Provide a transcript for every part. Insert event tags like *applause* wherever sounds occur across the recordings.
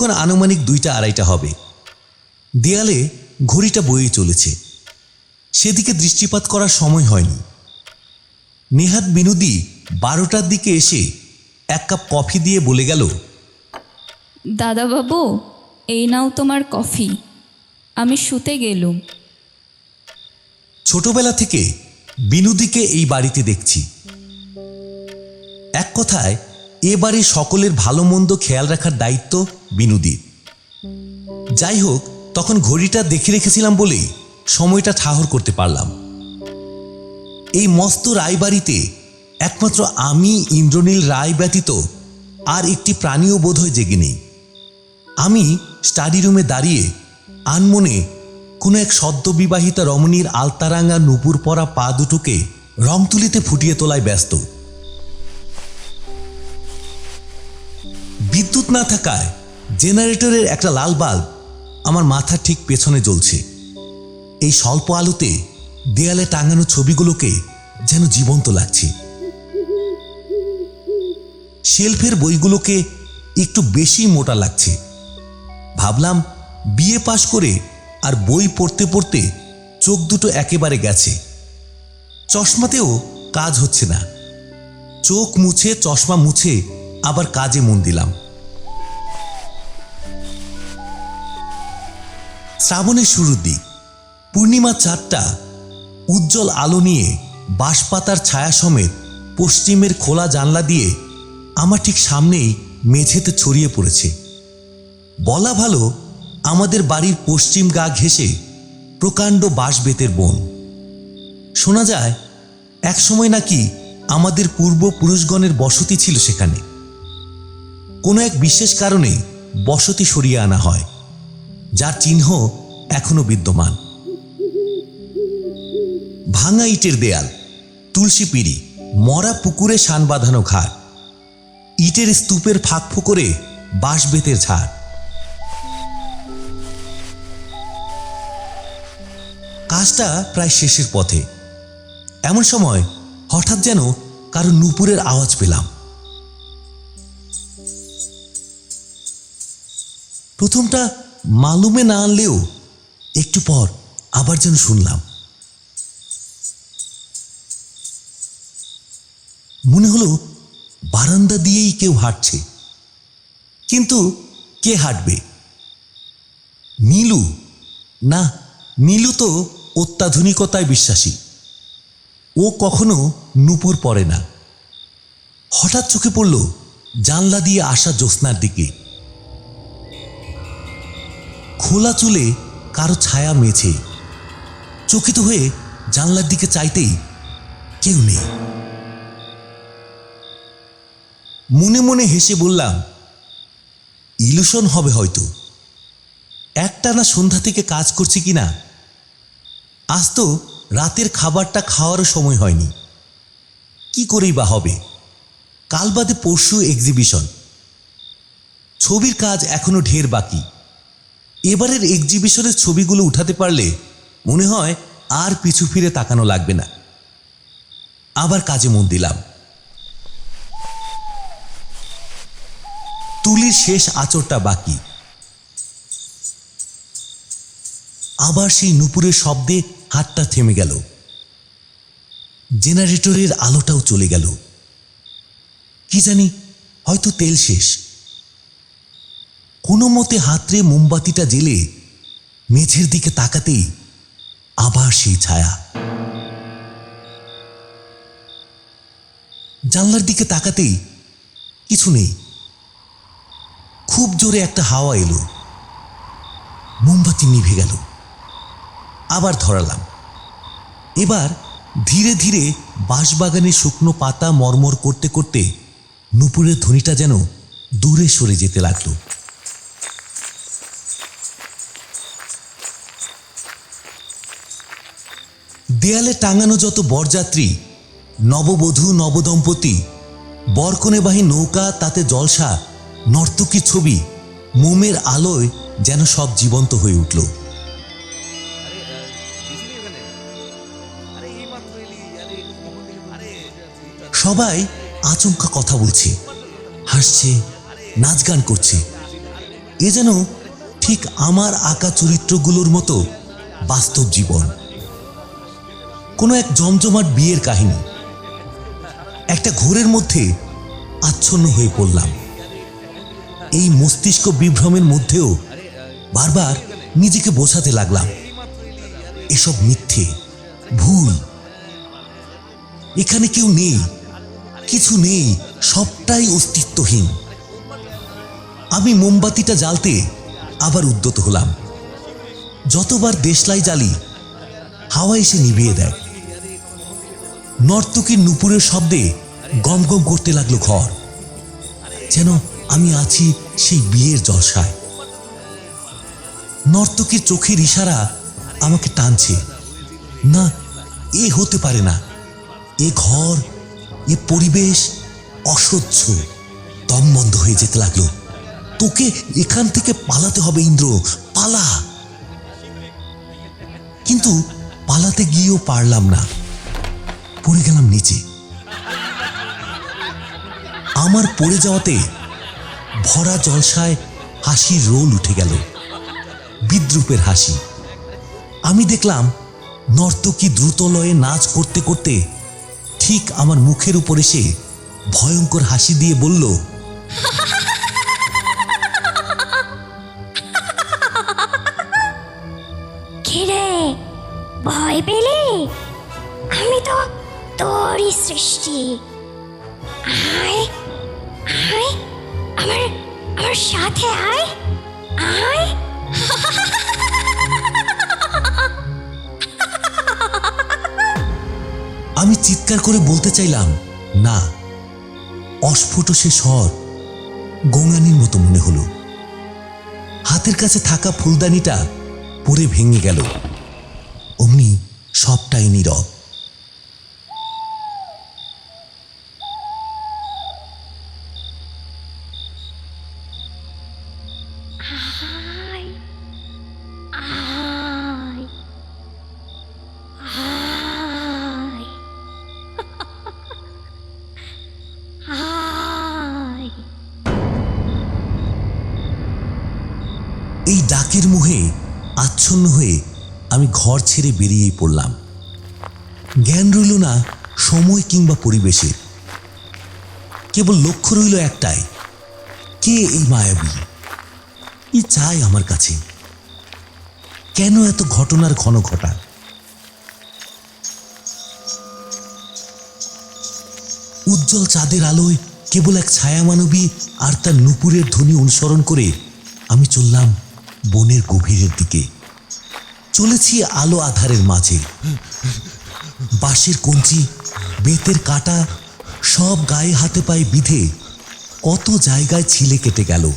তখন আনুমানিক দুইটা আড়াইটা হবে। দেয়ালে ঘড়িটা বয়ে চলেছে। সেদিকে দৃষ্টিপাত করার সময় হয়নি। নেহাত বিনোদী বারোটার দিকে এসে এক কাপ কফি দিয়ে বলে গেল দাদাবাবু এই নাও তোমার কফি। আমি শুতে গেলুম। ছোটবেলা থেকে বিনোদীকে এই বাড়িতে দেখছি। এক কথায় এ বাড়ির সকলের ভালো মন্দ খেয়াল রাখার দায়িত্ব বিনোদীর। যাই হোক তখন ঘড়িটা দেখে রেখেছিলাম বলেই সময়টা ঠাহর করতে পারলাম। এই মস্ত রায়বাড়িতে একমাত্র আমি, ইন্দ্রনীল রায় ব্যতীত আর একটি প্রাণীও বোধহয় জেগে নেই। আমি স্টাডি রুমে দাঁড়িয়ে আনমনে কোনো এক সদ্যবিবাহিতা রমণীর আলতারাঙ্গা নুপুর পরা পা দুটোকে রং তুলিতে ফুটিয়ে তোলায় ব্যস্ত। বিদ্যুৎ না থাকায় জেনারেটরের একটা লাল বাল্ব আমার মাথার ঠিক পেছনে জ্বলছে। এই স্বল্প আলোতে দেয়ালে টাঙানো ছবিগুলোকে যেন জীবন্ত লাগছে। শেলফের বইগুলোকে একটু বেশি মোটা লাগছে। ভাবলাম বিয়ে পাশ করে আর বই পড়তে পড়তে চোখ দুটো একেবারে গেছে। চশমাতেও কাজ হচ্ছে না। চোখ মুছে, চশমা মুছে আবার কাজে মন দিলাম। শ্রাবণের শুরুর দিক পূর্ণিমা চারটা উজ্জ্বল আলো নিয়ে বাঁশপাতার ছায়া সমেত পশ্চিমের খোলা জানলা দিয়ে আমার ঠিক সামনেই মেঝেতে ছড়িয়ে পড়েছে। বলা ভালো, আমাদের বাড়ির পশ্চিম গা ঘেঁষে প্রকাণ্ড বাঁশবেতের বন। শোনা যায়, একসময় নাকি আমাদের পূর্বপুরুষগণের বসতি ছিল সেখানে। কোনো এক বিশেষ কারণে বসতি সরিয়ে আনা হয়, যার চিহ্ন এখনও বিদ্যমান। ভাঙা ইটের দেয়াল, তুলসী পিড়ি, মরা পুকুরে সান বাঁধানো ঘাট, ইটের স্তূপের ফাঁক ফুকরে বাঁশ বেতের ঝাড়। কাজটা প্রায় শেষের পথে। এমন সময় হঠাৎ যেন কারও নুপুরের আওয়াজ পেলাম। প্রথমটা মালুমে না আনলেও একটু পর আবার যেন শুনলাম। মনে হলো বারান্দা দিয়েই কেউ হাঁটছে। কিন্তু কে হাঁটবে? নীলু? না, নীলু তো অত্যাধুনিকতায় বিশ্বাসী। ও কখনো নুপুর পড়ে না। হঠাৎ চোখে পড়ল জানলা দিয়ে আসা জ্যোৎস্নার দিকে। খোলা চুলে কারও ছায়া মেছে চকিত হয়ে জানলার দিকে চাইতেই কেউ নেই। মনে মনে হেসে বললাম, ইলুশন হবে হয়তো। একটানা সন্ধ্যা থেকে কাজ করছি কিনা আজ তো রাতের খাবারটা খাওয়ারও সময় হয়নি। কি করেই বা হবে? কাল বাদে পরশু এক্সিবিশন ছবির কাজ এখনও ঢের বাকি। এবারের এক্সিবিশনের ছবিগুলো উঠাতে পারলে মনে হয় আর পিছু ফিরে তাকানো লাগবে না। আবার কাজে মন দিলাম। তুলির শেষ আচরটা বাকি। আবার সেই নুপুরের শব্দে হাতটা থেমে গেল। জেনারেটরের আলোটাও চলে গেল। কি জানি, হয়তো তেল শেষ। কোনো মতে হাতরে মোমবাতিটা জেলে মেঝের দিকে তাকাতেই আবার সেই ছায়া। জানলার দিকে তাকাতেই কিছু নেই। খুব জোরে একটা হাওয়া এলো। মোমবাতি নিভে গেল। আবার ধরালাম। এবার ধীরে ধীরে বাঁশবাগানে শুকনো পাতা মরমর করতে করতে নুপুরের ধ্বনিটা যেন দূরে সরে যেতে লাগল। দেয়ালে টাঙানো যত বরযাত্রী, নববধূ, নবদম্পতি বরকনেবাহী নৌকা, তাতে জলসা, নর্তকী ছবি, মোমের আলোয় যেন সব জীবন্ত হয়ে উঠল। সবাই আচমকা কথা বলছে, হাসছে, নাচ গান করছে। এ যেন ঠিক আমার আঁকা চরিত্রগুলোর মতো বাস্তব জীবন। কোনো এক জমজমাট বিয়ের কাহিনী। একটা ঘোরের মধ্যে আচ্ছন্ন হয়ে পড়লাম। এই মস্তিষ্ক বিভ্রমের মধ্যেও বারবার নিজেকে বোঝাতে লাগলাম, এসব মিথ্যে, ভুল। এখানে কেউ নেই, কিছু নেই, সবটাই অস্তিত্বহীন। আমি মোমবাতিটা জ্বালতে আবার উদ্যত হলাম। যতবার দেশলাই জ্বালি, হাওয়া এসে নিভিয়ে দেয়। নর্তকীর নুপুরের শব্দে গম গম করতে লাগল ঘর। যেন আমি আছি সেই বিয়ের জলসায়। নর্তকীর চোখের ইশারা আমাকে টানছে। না, এ হতে পারে না। এ ঘর, এ পরিবেশ অসহ্য। দম বন্ধ হয়ে যেতে লাগল। তোকে এখান থেকে পালাতে হবে, ইন্দ্র। পালা। কিন্তু পালাতে গিয়েও পারলাম না। পড়ে গেলাম নিচে। আমার পড়ে যাওয়াতে ভরা জলসায় হাসির রোল উঠে গেল, বিদ্রুপের হাসি। আমি দেখলাম নর্তকী দ্রুতলয়ে নাচ করতে করতে ঠিক আমার মুখের উপর এসে ভয়ঙ্কর হাসি দিয়ে বলল ভয় পেলে? তোরই সৃষ্টি। আমার আমার সাথে আমি চিৎকার করে বলতে চাইলাম, না, অস্ফুট সে স্বর গঙ্গানির মতো মনে হলো। হাতের কাছে থাকা ফুলদানিটা পরে ভেঙে গেল। অমনি সবটাই নীরব। ডাকের মুহে আচ্ছন্ন হয়ে আমি ঘর ছেড়ে বেরিয়ে পড়লাম। জ্ঞান রইল না সময় কিংবা পরিবেশের কেবল লক্ষ্য রইল একটাই, কে এই মায়াবী? ই চাই আমার কাছে। কেন এত ঘটনার ঘন ঘটা? উজ্জ্বল চাঁদের আলোয় কেবল এক ছায়া মানবী আর তার নুপুরের ধ্বনি অনুসরণ করে আমি চললাম বনের গভীরের দিকে। চলেছি আলো আধারের মাঝে। বাঁশের কঞ্চি, বেতের কাটা, সব গায়ে হাতে পায়ে বিধে কত জায়গায় ছিলে কেটে গেল।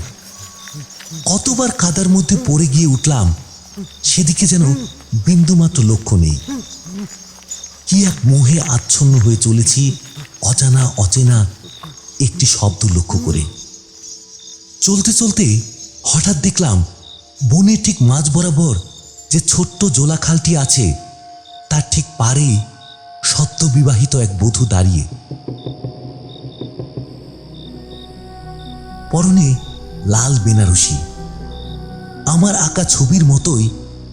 কতবার কাদার মধ্যে পড়ে গিয়ে উঠলাম, সেদিকে যেন বিন্দুমাত্র লক্ষ্য নেই। কি এক মোহে আচ্ছন্ন হয়ে চলেছি, অজানা অচেনা একটি শব্দ লক্ষ্য করে। চলতে চলতে হঠাৎ দেখলাম বনের ঠিক মাঝ বরাবর যে ছোট্ট জোলাখালটি আছে, তার ঠিক পারেই সদ্য বিবাহিত এক বধূ দাঁড়িয়ে। পরনে লাল বেনারসি। আমার আঁকা ছবির মতোই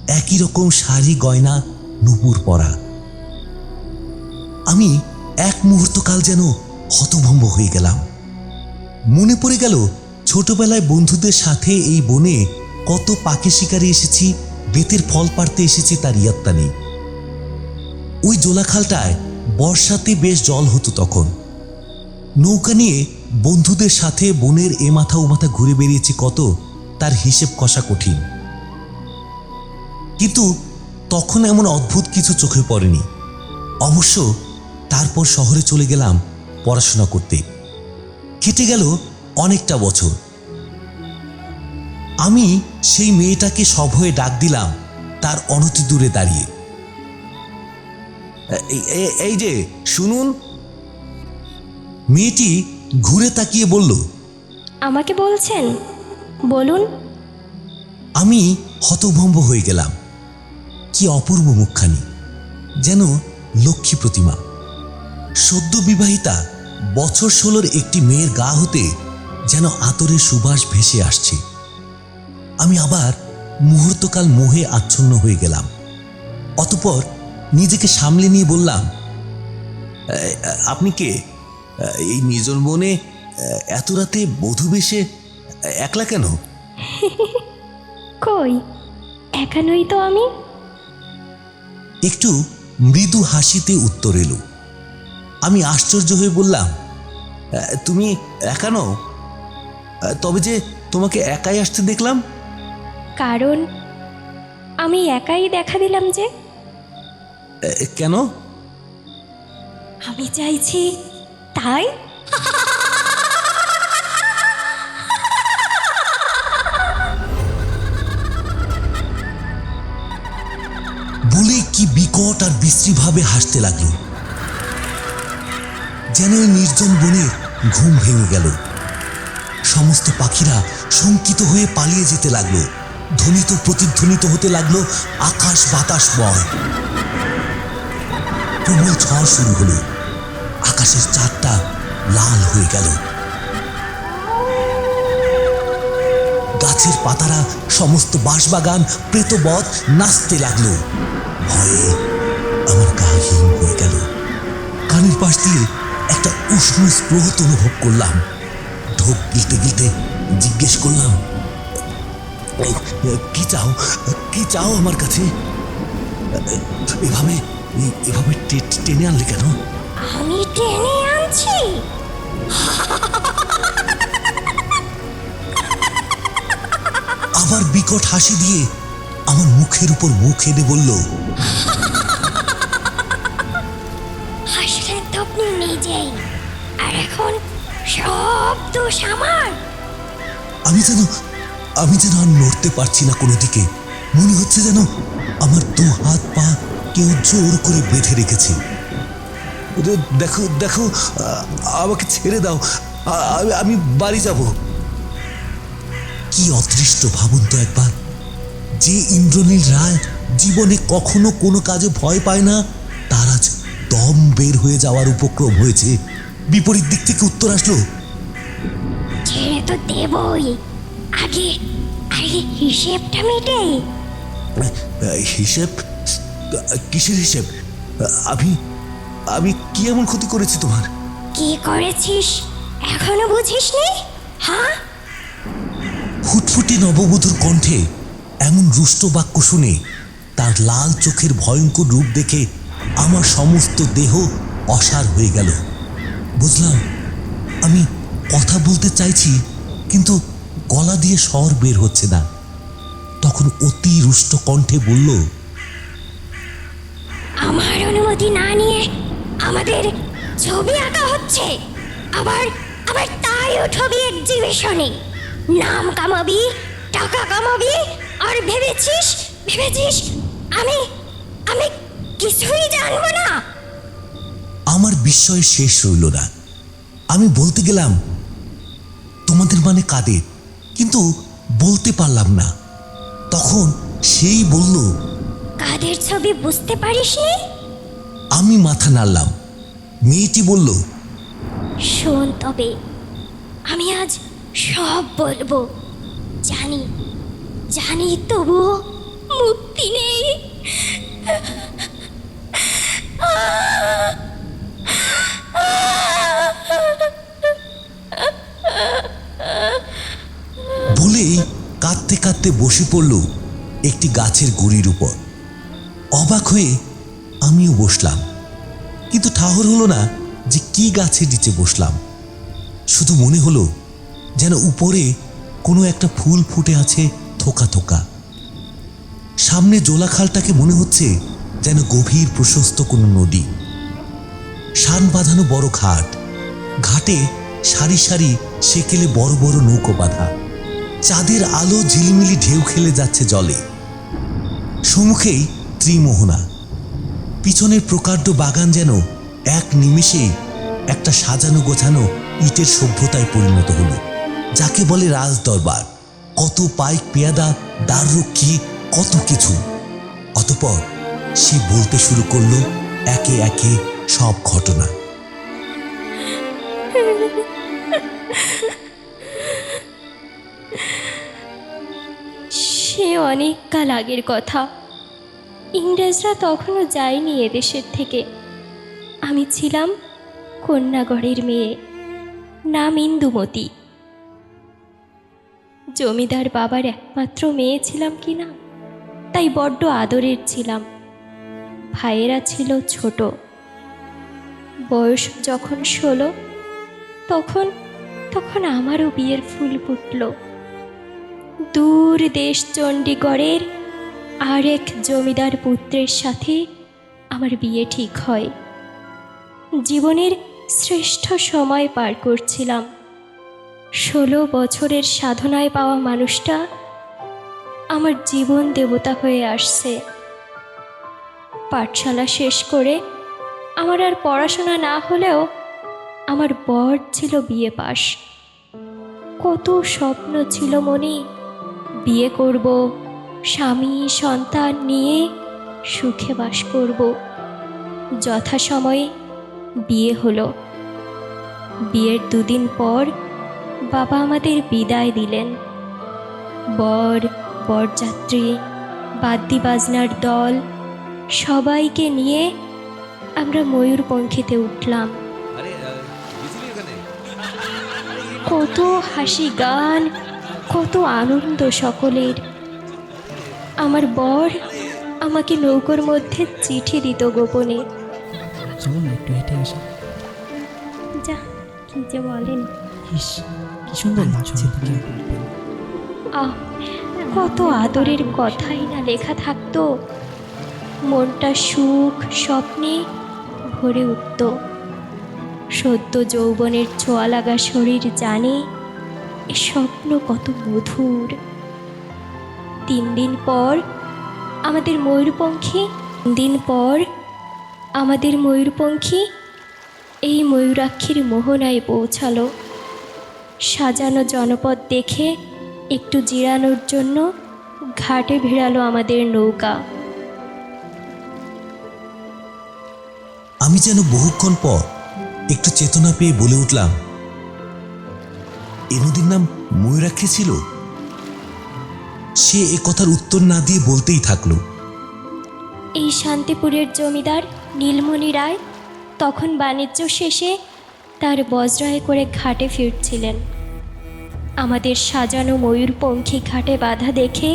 একই রকম শাড়ি, গয়না, নুপুর পরা। আমি এক মুহূর্তকাল যেন হতভম্ব হয়ে গেলাম। মনে পড়ে গেল ছোটবেলায় বন্ধুদের সাথে এই বনে কত পাখি শিকারে এসেছি, বেতের ফল পাড়তে এসেছি তার ইয়াত্তা নেই। ওই জোলাখালটায় বর্ষাতে বেশ জল হতো তখন। নৌকা নিয়ে বন্ধুদের সাথে বনের এ মাথা ও মাথা ঘুরে বেরিয়েছি কত, তার হিসেব কষা কঠিন। কিন্তু তখন এমন অদ্ভুত কিছু চোখে পড়েনি। অবশ্য তারপর শহরে চলে গেলাম পড়াশোনা করতে। কেটে গেল অনেকটা বছর। আমি সেই মেয়েটাকে সভয়ে ডাক দিলাম তার অনতি দূরে দাঁড়িয়ে। "এই- যে শুনুন। মেয়েটি ঘুরে তাকিয়ে বলল আমাকে বলছেন? বলুন। আমি হতভম্ব হয়ে গেলাম। কি অপূর্ব মুখখানি যেন লক্ষ্মী প্রতিমা। সদ্য বিবাহিতা বছর ষোলোর একটি মেয়ের গা হতে যেন আতরের সুবাস ভেসে আসছে। আমি আবার মুহূর্তকাল মোহে আচ্ছন্ন হয়ে গেলাম। অতপর নিজেকে সামলে নিয়ে বললাম আপনি কে? এই নিজন বনে এত রাতে বধূ বেশে একলা কেন? *laughs* কই? একা নই তো আমি। একটু মৃদু হাসিতে উত্তর এলো। আমি আশ্চর্য হয়ে বললাম তুমি একা নও? তবে যে তোমাকে একাই আসতে দেখলাম কারণ আমি একাই দেখা দিলাম যে। কেন? আমি চাইছি তাই। বলে কি বিকট আর বিশ্রীভাবে হাসতে লাগল। যেন ওই নির্জন বনে ঘুম ভেঙে গেল। সমস্ত পাখিরা শঙ্কিত হয়ে পালিয়ে যেতে লাগল। ধ্বনিত, প্রতিধ্বনিত হতে লাগল আকাশ বাতাস বয়। প্রবল ঝড় শুরু হলো। আকাশের চারটা লাল হয়ে গেল। গাছের পাতারা, সমস্ত বাঁশবাগান, প্রেতবধ নাচতে লাগল। ভয়ে আমার গা হিম হয়ে গেল। কানের পাশ দিয়ে একটা উষ্ণ স্প্রহত অনুভব করলাম। ঢোক গিলতে গিলতে জিজ্ঞেস করলাম কি চাও? কি চাও আমার কাছে? এভাবে এভাবে টেনে আনলে কেন? আমি টেনে আনছি। আবার বিকট হাসি দিয়ে আমার মুখের উপর মুখ এনে বলল হাসলেন তো আপনি নিজেই। আর এখন সব দোষ আমার। আমি যেন আমি যেন আর নড়তে পারছি না কোনো দিকে। মনে হচ্ছে যেন আমার দু হাত পা কেউ জোর করে বেঁধে রেখেছে। দেখো দেখো আমাকে ছেড়ে দাও। আমি- বাড়ি যাব। কি অদৃষ্ট ভাবুন তো একবার। যে ইন্দ্রনীল রায় জীবনে কখনো কোনো কাজে ভয় পায় না, তার আজ দম বের হয়ে যাওয়ার উপক্রম হয়েছে। বিপরীত দিক থেকে উত্তর আসলো। তো দেবই। আগে আগে হিসেবটা মেটে। হিসেব? কিসের হিসেব? আমি আমি কি এমন ক্ষতি করেছি তোমার? কি করেছিস? এখনও বুঝিসনি? হ্যাঁ ফুটফুটে নববধূর কণ্ঠে এমন রুষ্ট বাক্য শুনে তার লাল চোখের ভয়ঙ্কর রূপ দেখে আমার সমস্ত দেহ অসার হয়ে গেল। বুঝলাম আমি কথা বলতে চাইছি কিন্তু গলা দিয়ে স্বর বের হচ্ছে না। তখন অতি রুষ্ট কণ্ঠে বলল আমার অনুমতি না নিয়ে আমাদের ছবি আঁকা হচ্ছে। আবার আবার তাই ছবি এক্সিবিশনে নাম কামাবি টাকা কামাবি আর ভেবেছিস ভেবেছিস আমি আমি কিছুই জানব না? আমার বিস্ময় শেষ রইল না। আমি বলতে গেলাম তোমাদের মানে কাদের? কিন্তু বলতে পারলাম না। তখন সেই বলল কাদের ছবি বুঝতে পারিসনি আমি মাথা নাড়লাম। মেয়েটি বলল শোন তবে আমি আজ সব বলব। জানি জানি তবু মুক্তি নেই। বলেই কাঁদতে কাঁদতে বসে পড়ল একটি গাছের গুড়ির উপর। অবাক হয়ে আমিও বসলাম। কিন্তু ঠাহর হলো না যে কি গাছের নিচে বসলাম। শুধু মনে হলো যেন উপরে কোনো একটা ফুল ফুটে আছে থোকা থোকা। সামনে জোলাখালটাকে মনে হচ্ছে যেন গভীর প্রশস্ত কোনো নদী। শান বাঁধানো বড় ঘাট। ঘাটে সারি সারি সেকেলে বড় বড় নৌকো বাঁধা। চাঁদের আলো ঝিলিমিলি ঢেউ খেলে যাচ্ছে জলে। সম্মুখেই ত্রিমোহনা। পিছনের প্রকাণ্ড বাগান যেন এক নিমেষেই একটা সাজানো গোছানো ইটের সভ্যতায় পরিণত হলো, যাকে বলে রাজ দরবার কত পাইক পেয়াদা দ্বাররক্ষী কত কিছু। অতপর সে বলতে শুরু করল একে একে সব ঘটনা। সে অনেক কাল আগের কথা। ইংরেজরা তখনও যায়নি এদেশের থেকে। আমি ছিলাম কন্যাগড়ের মেয়ে, নাম ইন্দুমতি। জমিদার বাবার একমাত্র মেয়ে ছিলাম কি না, তাই বড্ড আদরের ছিলাম। ভাইয়েরা ছিল ছোট। বয়স যখন ষোলো, তখন তখন আমারও বিয়ের ফুল ফুটল। দূর দেশ চণ্ডীগড়ের আর এক জমিদার পুত্রের সাথে আমার বিয়ে ঠিক হয়। জীবনের শ্রেষ্ঠ সময় পার করছিলাম। ষোলো বছরের সাধনায় পাওয়া মানুষটা আমার জীবন দেবতা হয়ে আসছে। পাঠশালা শেষ করে আমার আর পড়াশোনা না হলেও আমার বর ছিল বিয়ে পাশ। কত স্বপ্ন ছিল মনে বিয়ে করব স্বামী সন্তান নিয়ে সুখে বাস করব। যথাসময়ে বিয়ে হলো। বিয়ের দুদিন পর বাবা আমাদের বিদায় দিলেন। বর বরযাত্রী বাদ্যি বাজনার দল সবাইকে নিয়ে আমরা ময়ূরপঙ্খীতে উঠলাম। কত হাসি গান কত আনন্দ সকলের। আমার বর আমাকে নৌকোর মধ্যে চিঠি দিত গোপনে। একটু হেঁটে আসি। যা কি যে বলেন। ইস কি সুন্দর লাগছে আহ কত আদরের কথাই না লেখা থাকতো। মনটা সুখ স্বপ্নে ভরে উঠত। সদ্য যৌবনের ছোঁয়া লাগা শরীর জানে এ স্বপ্ন কত মধুর। তিন দিন পর আমাদের ময়ূরপঙ্খী দিন পর আমাদের ময়ূরপঙ্খী এই ময়ূরাক্ষীর মোহনায় পৌঁছালো। সাজানো জনপদ দেখে একটু জিরানোর জন্য ঘাটে ভিড়ালো আমাদের নৌকা। আমি যেন বহুক্ষণ পর একটু চেতনা পেয়ে বলে উঠলাম এ নদীর নাম ময়ূরাক্ষী ছিল। সে এ কথার উত্তর না দিয়ে বলতেই থাকল। এই শান্তিপুরের জমিদার নীলমণি রায় তখন বাণিজ্য শেষে তার বজ্রায় করে ঘাটে ফিরছিলেন। আমাদের সাজানো ময়ূরপঙ্খী ঘাটে বাধা দেখে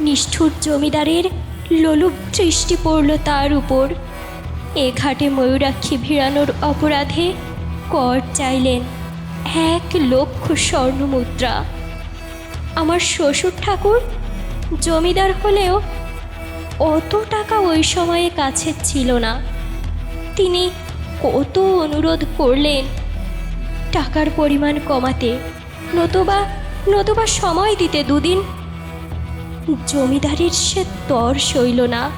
নিষ্ঠুর জমিদারের লোলুপ দৃষ্টি পড়ল তার উপর। এ ঘাটে ময়ূরাক্ষী ভিড়ানোর অপরাধে কর চাইলেন। এক লক্ষ স্বর্ণ মুদ্রা আমার শ্বশুর ঠাকুর জমিদার হলেও অত টাকা ওই সময়ে কাছে ছিল না। তিনি কত অনুরোধ করলেন টাকার পরিমাণ কমাতে, নতুবা নতুবা সময় দিতে দুদিন। জমিদারির সে তর সইল না,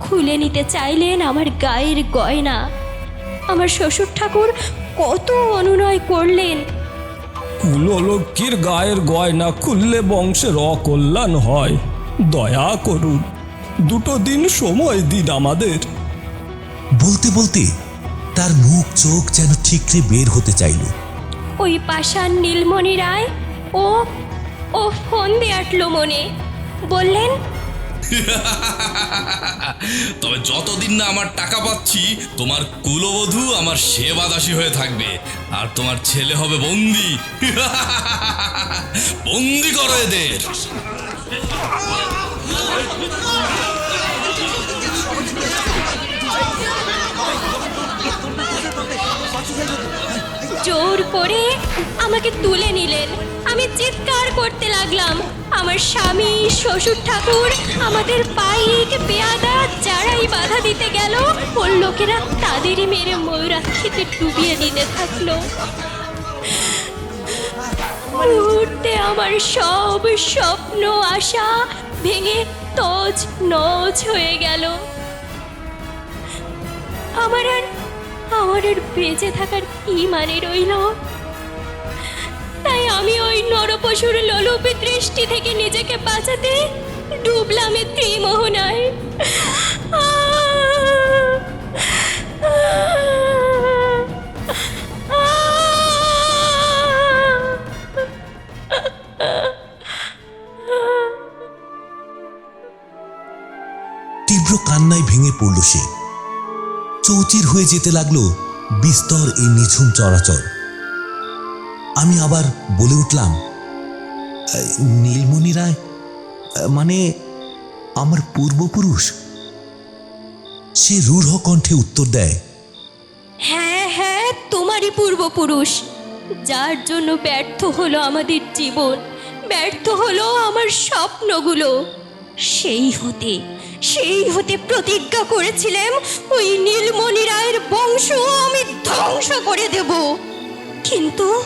খুলে নিতে চাইলেন আমার গায়ের গয়না। আমার শ্বশুর ঠাকুর কত অনুনয় করলেন। কুললক্ষ্মীর গায়ের গয়না খুললে বংশের অকল্যাণ হয়। দয়া করুন দুটো দিন সময় দিন আমাদের। বলতে বলতে তার মুখ চোখ যেন ঠিকরে বের হতে চাইল। ওই পাষাণ নীলমণি রায়? ও ও ফোন দিয়ে আটলো মনে। বললেন *laughs* তবে যতদিন না আমার টাকা পাচ্ছি, তোমার কুলবধূ আমার সেবা দাসী হয়ে থাকবে। আর তোমার ছেলে হবে বন্দি। *laughs* বন্দি করো এদের। জোর করে আমাকে তুলে নিলেন। আমি চিৎকার করতে লাগলাম। আমার স্বামী, শ্বশুর ঠাকুর আমাদের পাইক পেয়াদা যারাই বাধা দিতে গেল, ওর লোকেরা তাদেরই মেরে ময়ূরাক্ষীতে ডুবিয়ে দিতে থাকল। মুহূর্তে আমার সব স্বপ্ন, আশা ভেঙে তজ নজ হয়ে গেল। আমার আর আমার আর বেঁচে থাকার কি মানে রইল? তাই আমি ওই নরপশুর লোলুপি দৃষ্টি থেকে নিজেকে বাঁচাতে ডুবলাম এ ত্রিমোহনায় কান্নায় ভেঙে পড়ল সে। চৌচির হয়ে যেতে লাগল বিস্তর এই নিঝুম চরাচর। আমি আবার বলে উঠলাম নীলমণি রায় মানে আমার পূর্বপুরুষ, সে রূঢ় কণ্ঠে উত্তর দেয় হ্যাঁ হ্যাঁ তোমারই পূর্বপুরুষ। যার জন্য ব্যর্থ হলো আমাদের জীবন, ব্যর্থ হলো আমার স্বপ্নগুলো। সেই হতে সেই হতে প্রতিজ্ঞা করেছিলাম, ওই নীলমণি রায়ের বংশ আমি ধ্বংস করে দেব। কিন্তু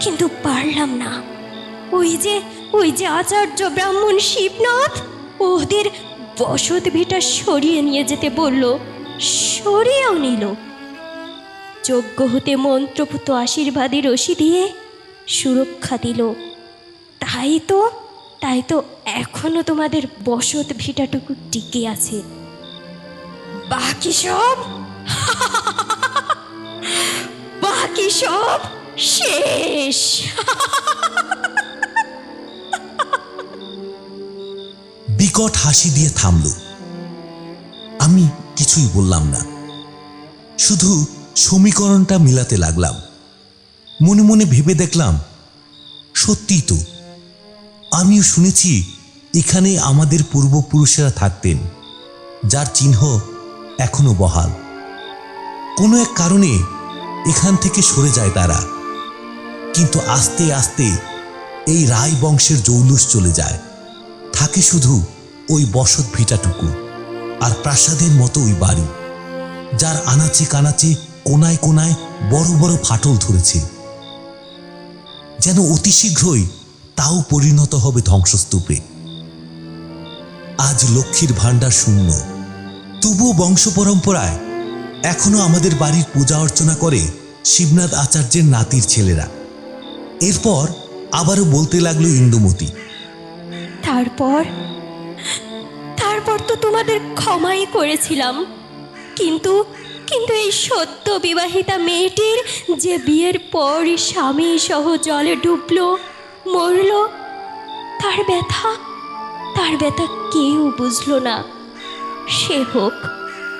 কিন্তু পারলাম না। ওই যে ওই যে আচার্য ব্রাহ্মণ শিবনাথ, ওদের বসত ভিটা সরিয়ে নিয়ে যেতে বলল, সরিয়েও নিল। যোগ্য হতে মন্ত্রপুত আশীর্বাদী রশি দিয়ে সুরক্ষা দিল। তাই তো তাই তো এখনও তোমাদের বসত ভিটাটুকু টিকে আছে। বাকি সব? *laughs* বাকি সব? শেষ। বিকট হাসি দিয়ে থামল। আমি কিছুই বললাম না। শুধু সমীকরণটা মিলাতে লাগলাম। মনে মনে ভেবে দেখলাম সত্যি তো, আমিও শুনেছি এখানে আমাদের পূর্বপুরুষেরা থাকতেন, যার চিহ্ন এখনও বহাল। কোনো এক কারণে এখান থেকে সরে যায় তারা। কিন্তু আস্তে আস্তে এই রায় বংশের জৌলুস চলে যায়। থাকে শুধু ওই বসত ভিটাটুকু আর প্রাসাদের মতো ওই বাড়ি, যার আনাচে কানাচে কোনায় কোনায় বড় বড় ফাটল ধরেছে। যেন অতি শীঘ্রই তাও পরিণত হবে ধ্বংসস্তূপে। আজ লক্ষ্মীর ভাণ্ডার শূন্য। তবুও বংশ পরম্পরায় এখনও আমাদের বাড়ির পূজা অর্চনা করে শিবনাথ আচার্যের নাতির ছেলেরা। এরপর আবারও বলতে লাগল ইন্দুমতি তারপর? তারপর তো তোমাদের ক্ষমাই করেছিলাম। কিন্তু কিন্তু এই সদ্য বিবাহিতা মেয়েটির যে বিয়ের পর স্বামী সহ জলে ডুবলো, মরলো, তার ব্যথা তার ব্যথা কেউ বুঝলো না। সে হোক,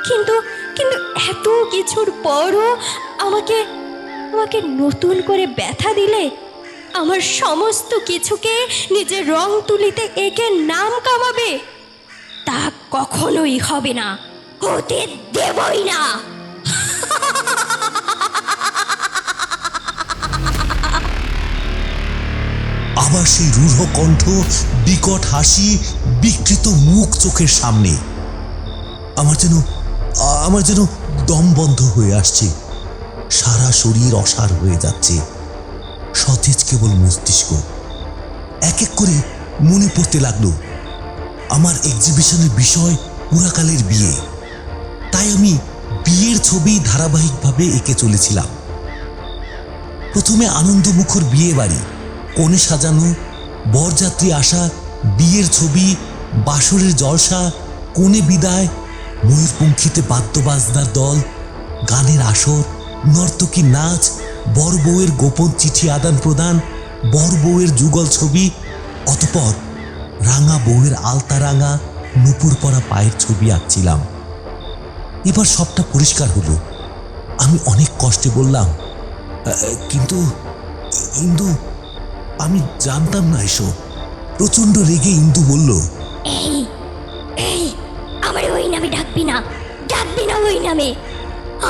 কিন্তু কিন্তু এত কিছুর পরও আমাকে আমাকে নতুন করে ব্যথা দিলে আমার সমস্ত কিছুকে নিজের রং তুলিতে এঁকে নাম কামাবে। তা কখনোই হবে না। হতে দেবই না। আবার সেই রূঢ় কণ্ঠ, বিকট হাসি, বিকৃত মুখ চোখের সামনে, আমার যেন আমার যেন দম বন্ধ হয়ে আসছে। সারা শরীর অসার হয়ে যাচ্ছে। সতেজ কেবল মস্তিষ্ক। এক এক করে মনে পড়তে লাগল, আমার এক্সিবিশনের বিষয় পুরাকালের বিয়ে। তাই আমি বিয়ের ছবি ধারাবাহিকভাবে এঁকে চলেছিলাম। প্রথমে আনন্দমুখর বিয়ে বাড়ি কনে সাজানো, বরযাত্রী আসা, বিয়ের ছবি বাসরের জলসা, কোণে বিদায়, ময়ূরপঙ্খীতে বাদ্যবাজনার দল, গানের আসর নর্তকী নাচ বর বউয়ের গোপন চিঠি আদান প্রদান বর বউয়ের যুগল ছবি, অতপর রাঙা বউয়ের আলতা রাঙা নুপুর পরা পায়ের ছবি আঁকছিলাম। এবার সবটা পরিষ্কার হলো। আমি অনেক কষ্টে বললাম কিন্তু, ইন্দু, আমি জানতাম না এসব প্রচণ্ড রেগে ইন্দু বলল, এই এই, আমার ওই নামে ডাকবি না ডাকবি না ওই নামে।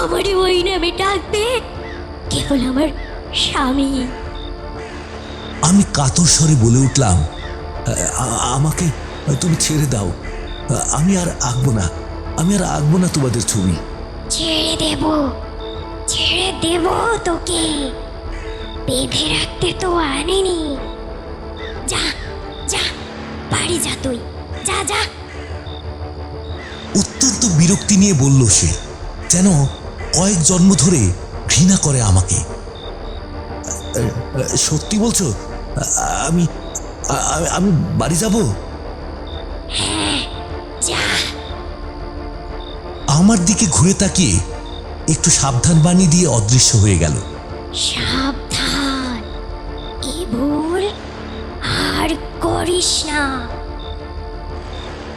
আমার ওই নামে ডাকবে কেবল আমার স্বামী। আমি কাতর স্বরে বলে উঠলাম "আ- আ- আমাকে তুমি ছেড়ে দাও। আমি আর আঁকবো না আমি আর আঁকবো না তোমাদের ছবি। ছেড়ে দেব ছেড়ে দেব তোকে। বেঁধে রাখতে তো আনেনি। যা যা বাড়ি যা তুই যা যা। অত্যন্ত বিরক্তি নিয়ে বলল সে যেন কয়েক জন্ম ধরে ঘৃণা করে আমাকে। সত্যি বলছো? আমি আমি বাড়ি যাব? আমার দিকে ঘুরে তাকিয়ে একটু সাবধান বাণী দিয়ে অদৃশ্য হয়ে গেল। সাবধান। এ ভুল? আর করিস না।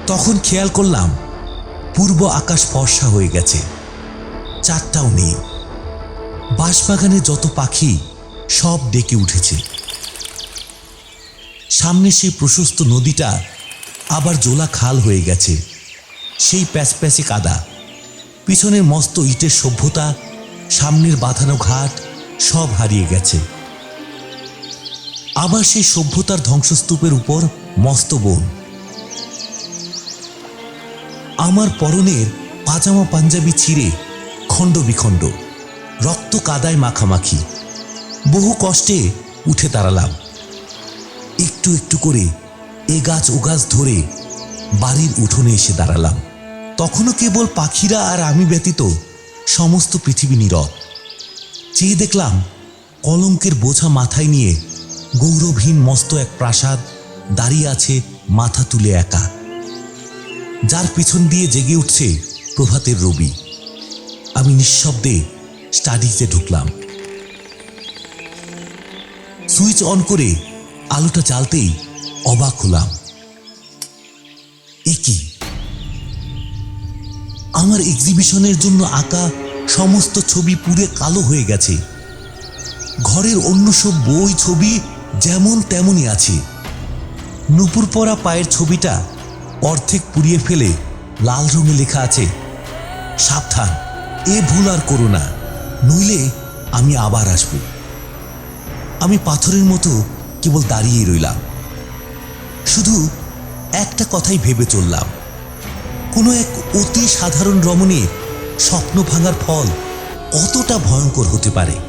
তখন খেয়াল করলাম পূর্ব আকাশ ফর্সা হয়ে গেছে। চারটাও নেই। বাঁশবাগানে যত পাখি, সব ডেকে উঠেছে। সামনে সেই প্রশস্ত নদীটা আবার জোলা খাল হয়ে গেছে। সেই প্যাচপ্যাচে কাদা। পিছনের মস্ত ইটের সভ্যতা, সামনের বাঁধানো ঘাট, সব হারিয়ে গেছে। আবার সেই সভ্যতার ধ্বংসস্তূপের উপর মস্ত বন। আমার পরনের পাজামা পাঞ্জাবি ছিঁড়ে খণ্ড বিখণ্ড। রক্ত কাদায় মাখামাখি। বহু কষ্টে উঠে দাঁড়ালাম। একটু একটু করে এ গাছ ও গাছ ধরে বাড়ির উঠোনে এসে দাঁড়ালাম। তখনও কেবল পাখিরা আর আমি ব্যতীত সমস্ত পৃথিবী নীরব। চেয়ে দেখলাম কলঙ্কের বোঝা মাথায় নিয়ে গৌরবহীন মস্ত এক প্রাসাদ দাঁড়িয়ে আছে মাথা তুলে একা। যার পিছন দিয়ে জেগে উঠছে প্রভাতের রবি। আমি নিঃশব্দে স্টাডিতে ঢুকলাম। সুইচ অন করে আলোটা জ্বালতেই অবাক হলাম। এ কি? আমার এক্সিবিশনের জন্য আঁকা সমস্ত ছবি পুড়ে কালো হয়ে গেছে। ঘরের অন্য সব বই, ছবি যেমন তেমনই আছে। নুপুর পরা পায়ের ছবিটা অর্ধেক পুড়িয়ে ফেলে লাল রঙে লেখা আছে, সাবধান, এ ভুল আর করো না। নইলে আমি আবার আসব। আমি পাথরের মতো কেবল দাঁড়িয়ে রইলাম। শুধু একটা কথাই ভেবে চললাম। কোনো এক অতি সাধারণ রমণীর স্বপ্ন ভাঙার ফল কতটা ভয়ঙ্কর হতে পারে।